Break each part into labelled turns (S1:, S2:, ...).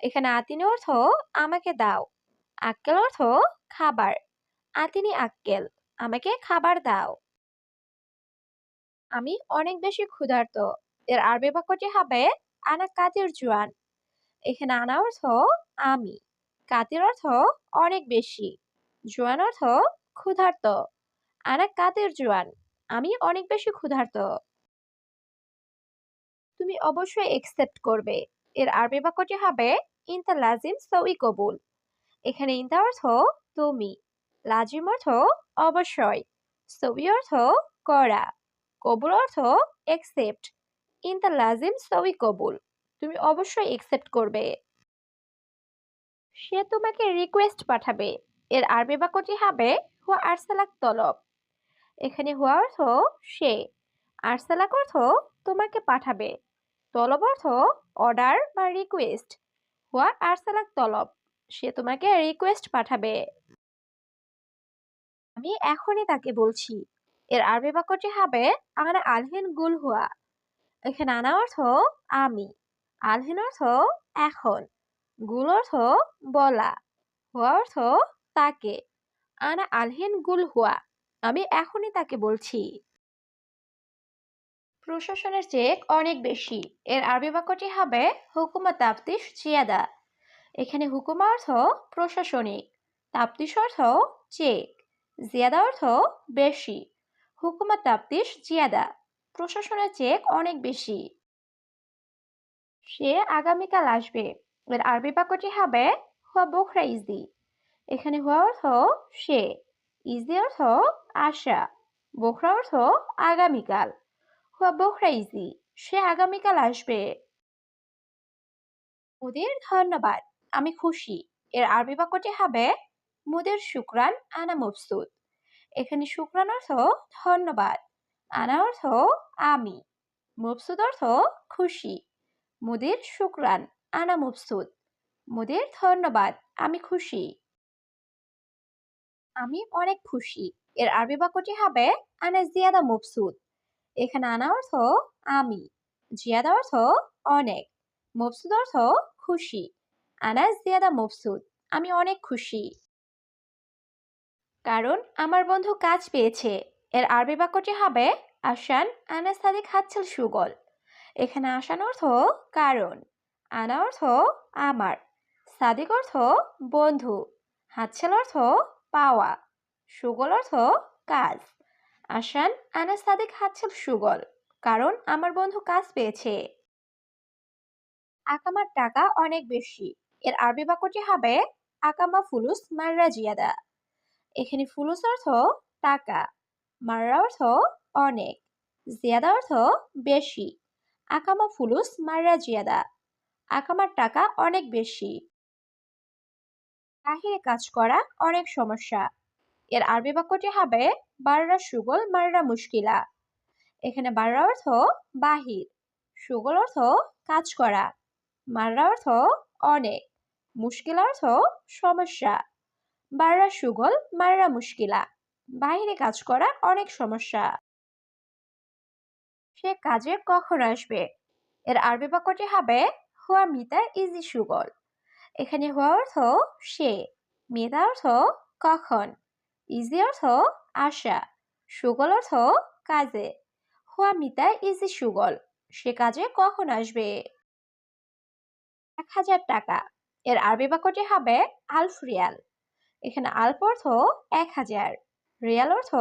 S1: এখানে আতিনি অর্থ আমাকে দাও। আক্কেল অর্থ খাবার। আতিনি আক্কেল, আমাকে খাবার দাও। আমি অনেক বেশি ক্ষুধার্ত। এর আরবি বাক্যটি হবে আনা কাতির জুয়ান। এখানে আনা অর্থ আমি। কাতির অর্থ অনেক বেশি। জুয়ান অর্থ ক্ষুধার্ত। আনা কাতির জুয়ান, আমি অনেক বেশি ক্ষুধার্ত। তুমি অবশ্যই একসেপ্ট করবে। এর আরবি বাক্যটি হবে, ইনতা লাজিম সউই কবুল। এখানে ইনতা অর্থ তুমি, লাজিম অর্থ অবশ্যই সবি অর্থ করা, কবুল অর্থ একসেপ্ট ইনতা লাজিম সউই কবুল। তুমি অবশ্যই একসেপ্ট করবে। সে তোমাকে রিকোয়েস্ট পাঠাবে। এর আরবি বাক্যটি হবে, হুয়া আরসালাক তলব। এখানে হুয়া অর্থ সে, আরসালাক অর্থ তোমাকে পাঠাবে। তলব অর্থ অর্ডার বা রিকোয়েস্ট হুয়া আরসালাক তলব? সে তোমাকে রিকোয়েস্ট পাঠাবে। আমি এখনই তাকে বলছি। এর আরবি বাক্যটি হবে আনা আলহিন গুল হুয়া। এখানে আনা অর্থ, আমি। আলহিন অর্থ, এখন। গুল অর্থ, বলা। হুয়া অর্থ, তাকে। আনা আলহিন গুল হুয়া। আমি এখনই তাকে বলছি। প্রশাসনের চেক অনেক বেশি। এর আরবি বাক্যটি হবে হুকুমা তাফতিশ জিয়াদা। এখানে হুকুমা অর্থ প্রশাসনিক, তাপ্তিশ অর্থ চেক, জিয়াদা অর্থ বেশি। হুকুমা তাপ্তিশ জিয়াদা, প্রশাসনের চেক অনেক বেশি। সে আগামীকাল আসবে। এর আরবি বাক্যটি হবে হুয়া বোখরা ইজি এখানে হুয়া অর্থ সে ইজি অর্থ আশা, বোখরা অর্থ আগামীকাল। সে আগামীকাল আসবে। ওদের ধন্যবাদ, আমি খুশি। এর আরবি বাক্যটি হবে, মুদের শুক্রান, আনা মবসুদ এখানে শুক্রান অর্থ, ধন্যবাদ। আনা অর্থ, আমি। মবসুদ অর্থ, খুশি। মুদের শুক্রান, আনা মবসুদ মুদের ধন্যবাদ, আমি খুশি। আমি অনেক খুশি। এর আরবি বাক্যটি হবে, আনা জিয়াদা মবসুদ এখানে আনা অর্থ আমি, জিয়াদা অর্থ অনেক মবসুদ অর্থ খুশি আনা জিয়াদা মবসুদ আমি অনেক খুশি। কারণ আমার বন্ধু কাজ পেয়েছে, এর আরবি বাক্যটি হবে আসান আনা সাদিক হাতছাল সুগল। এখানে আসান অর্থ কারণ, আনা অর্থ আমার, সাদিক অর্থ বন্ধু, হাতছাল অর্থ পাওয়া, সুগল অর্থ কাজ। আসান আনা সাদিক হাতছাল সুগল, কারণ আমার বন্ধু কাজ পেয়েছে। আকামার টাকা অনেক বেশি। এর আরবি বাক্যটি হবে, আকামা ফুলুস মাররা জিয়াদা। এখানে ফুলুস অর্থ টাকা, মাররা অর্থ অনেক, জিয়াদা অর্থ বেশি, আকামা ফুলুস মাররা জিয়াদা। আকামার টাকা অনেক বেশি। বাহিরে কাজ করা অনেক সমস্যা। এর আরবি বাক্যটি হবে, বাররা সুগল মাররা মুশকিলা। এখানে বাররা অর্থ বাহির, সুগল অর্থ কাজ করা মাররা অর্থ অনেক, মুশকিল অর্থ সমস্যা। বাররা সুগল মাররা মুশকিলা, বাহিরে কাজ করা অনেক সমস্যা। সে কাজে কখন আসবে? এর আরবি বাক্যটি হবে, হুয়া মিতা ইজি সুগল। এখানে হুয়া অর্থ সে, মিতা অর্থ কখন। ইজি অর্থ আশা, সুগল অর্থ কাজে। হুয়া মিতা ইজি সুগল, সে কাজে কখন আসবে? এক হাজার টাকা, এর আরবি বাক্যটি হবে আলফ রিয়াল। এখানে আলফ অর্থ এক হাজার, রিয়াল অর্থ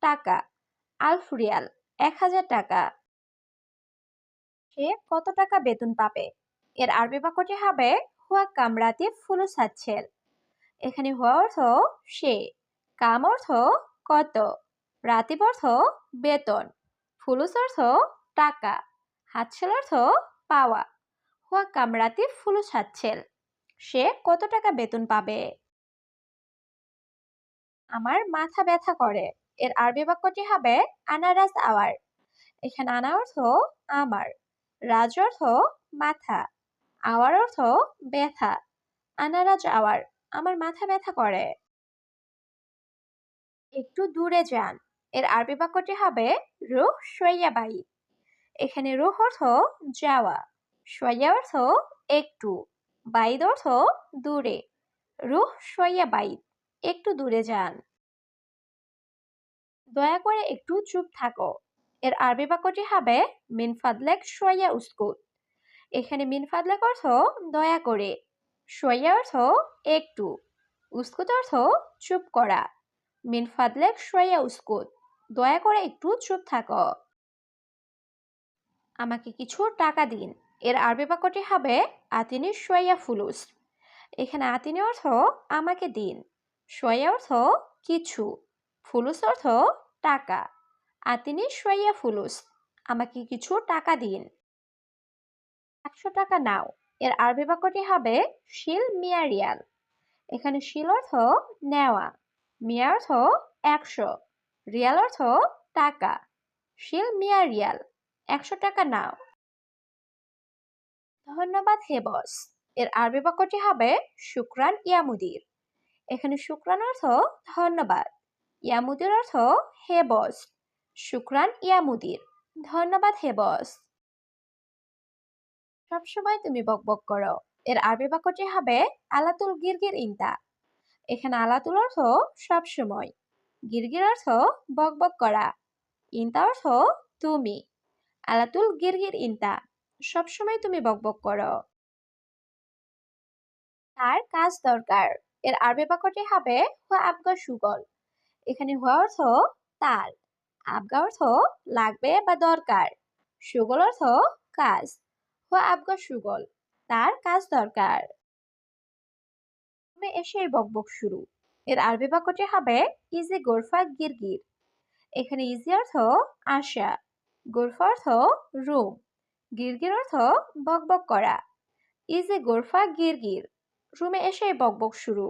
S1: টাকা, আলফ রিয়াল এক হাজার টাকা। সে কত টাকা বেতন পাবে? এর আরবি বাক্যটি হবে, হুয়া কামরাতে ফুলু সাচ্ছেল। এখানে হুয়া অর্থ সে। কাম অর্থ কত? রাতিব অর্থ বেতন। ফুলুস অর্থ টাকা। হাতছেল অর্থ পাওয়া হুয়া কামরাতে ফুলুস হাতছেল সে কত টাকা বেতন পাবে? আমার মাথা ব্যথা করে এর আরবি বাক্যটি হবে আনারাস আওয়ার এখানে আনা অর্থ আমার রাজ অর্থ মাথা। আওয়ার অর্থ ব্যথা। আনারাজ আওয়ার আমার মাথা ব্যথা করে একটু দূরে যান। এর আরবি বাক্যটি হবে রুহ সৈয়াবাই এখানে রুহ অর্থ যাওয়া সৈয়া অর্থ একটু, বাইদ অর্থ দূরে। রুহ সৈয়া বাইদ একটু দূরে যান। দয়া করে একটু চুপ থাকো। এর আরবি বাক্যটি হবে মিন ফাদলেক সৈয়া উস্কুত এখানে মিন ফাদলেক অর্থ দয়া করে সৈয়া অর্থ একটু, উস্কুত অর্থ চুপ করা। মিন ফাদলেক সৈয়া উস্কুত। দয়া করে একটু চুপ থাকো। আমাকে কিছু টাকা দিন। এর আরবি বাক্যটি হবে আতিনি সোয়া ফুলুস। এখানে আতিনি অর্থ, আমাকে দিন। সোয়া অর্থ, কিছু। ফুলুস অর্থ, টাকা। আতিনি সোয়া ফুলুস, আমাকে কিছু টাকা দিন। একশো টাকা নাও। এর আরবি বাক্যটি হবে, শিল মিয়া রিয়াল। এখানে শিল অর্থ, নেওয়া। মিয়া অর্থ একশো, রিয়াল অর্থ টাকা। শিল মিয়া রিয়াল, একশো টাকা নাও। ধন্যবাদ হে বস। এর আরবি বাক্যটি হবে শুক্রান ইয়ামুদির। এখানে শুক্রান অর্থ ধন্যবাদ, ইয়ামুদির অর্থ হে বস, শুক্রান ইয়ামুদির। ধন্যবাদ হে বস। সবসময় তুমি বকবক করো। এর আরবি বাক্যটি হবে আলাতুল গিরগির ইন্তা। এখানে আলাতুল অর্থ সবসময় গিরগির অর্থ বকবক করা। ইন্তা অর্থ তুমি। আলাতুল গিরগির ইন্তা। সবসময় তুমি বকবক করো। তার কাজ দরকার। এর আরবি বাক্যটি হবে হুয়া আবগা সুগল। এখানে হুয়া অর্থ তার আবগা অর্থ লাগবে বা দরকার। সুগল অর্থ কাজ। হুয়া আবগা সুগল। তার কাজ দরকার। তুমি এসেই বকবক শুরু। এর আরবি বাক্যটি হবে ইজি গোরফা গিরগির এখানে ইজি অর্থ আশা গোরফা অর্থ রুম গিরগির অর্থ বকবক করা ইজ গোরফা গিরগির রুমে এসে বকবক শুরু।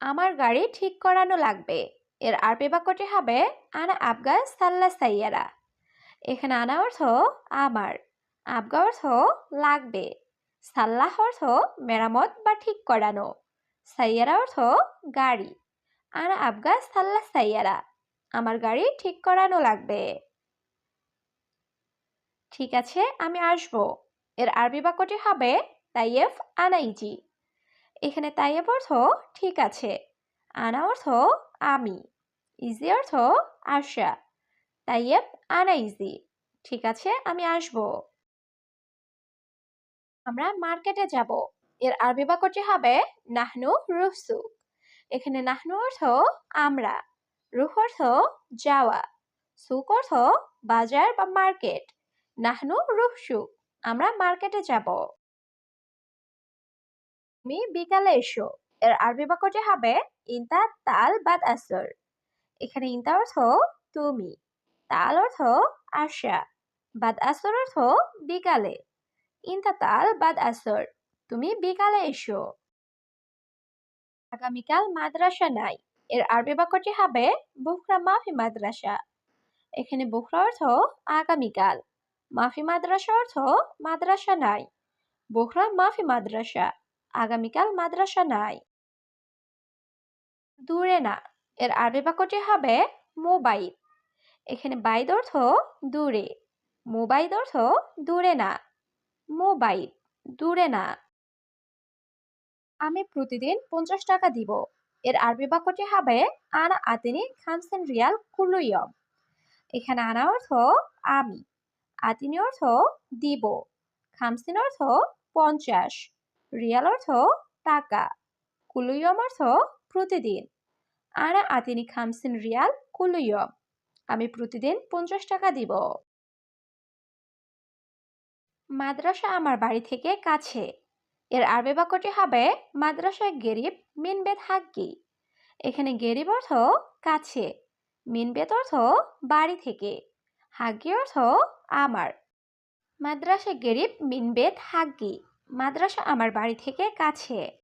S1: আমার গাড়ি ঠিক করানো লাগবে এর আরবি বাক্যটি হবে আনা আবগা সাল্লা সাইয়ারা এখানে আনা অর্থ আমার আবগা অর্থ লাগবে সাল্লাহ অর্থ মেরামত বা ঠিক করানো। সাইয়ারা অর্থ গাড়ি। আনা আবগা সাল্লা সাইয়ারা, আমার গাড়ি ঠিক করানো লাগবে। ঠিক আছে, আমি আসব। এর আরবি বাক্যটি হবে তাইয়েফ আনাইজি। এখানে তাইয়েফ অর্থ ঠিক আছে, আনা অর্থ আমি। ইজি অর্থ আশা, তাইয়েফ আনাইজি। ঠিক আছে, আমি আসব। আমরা মার্কেটে যাব। এর আরবি বাক্যটি হবে, নাহনু রুহসু এখানে নাহনু অর্থ আমরা রুহ অর্থ যাওয়া সুক অর্থ বাজার বা মার্কেট নাহনু রুহসু আমরা মার্কেটে যাব। তুমি বিকালে এসো। এর আরবি বাক্যটি হবে, ইন্তা তাল বাদ আসর এখানে ইন্তা অর্থ তুমি তাল অর্থ আশা বাদ আসর অর্থ বিকালে ইন্তা তাল বাদ আসর। তুমি বিকালে এসো। আগামীকাল মাদ্রাসা নাই। এর আরবি বাক্যটি হবে বুখরা মাফি মাদ্রাসা। এখানে বুখরা অর্থ আগামীকাল। মাফি মাদ্রাসা অর্থ মাদ্রাসা নাই। বোখরা মাফি মাদ্রাসা। আগামীকাল মাদ্রাসা নাই। দূরে না। এর আরবি বাক্যটি হবে মোবাইল। এখানে বাইদ অর্থ দূরে। মোবাইল অর্থ দূরে না। মোবাইল, দূরে না। আমি প্রতিদিন পঞ্চাশ টাকা দিব। এর আরবি বাক্যটি হবে, আনা আতিনি খামসেন রিয়াল কুলুইয়ম এখানে আনা অর্থ, আমি। আতিনি অর্থ, দিব। খামসিন অর্থ, পঞ্চাশ। রিয়াল অর্থ, টাকা। কুলুয়ম অর্থ, প্রতিদিন। আনা আতিনি খামসিন রিয়াল কুলুয়ম আমি প্রতিদিন পঞ্চাশ টাকা দিব। মাদ্রাসা আমার বাড়ি থেকে কাছে। এর আরবি বাক্যটি হবে, মাদ্রাসায় গেরিব মিনবেদ হাক্কি। এখানে গেরিব অর্থ কাছে মিনবেদ অর্থ বাড়ি থেকে হাগ্গি অর্থ আমার। মাদ্রাসা গেরিব মিনবেদ হাগ্গি মাদ্রাসা আমার বাড়ি থেকে কাছে।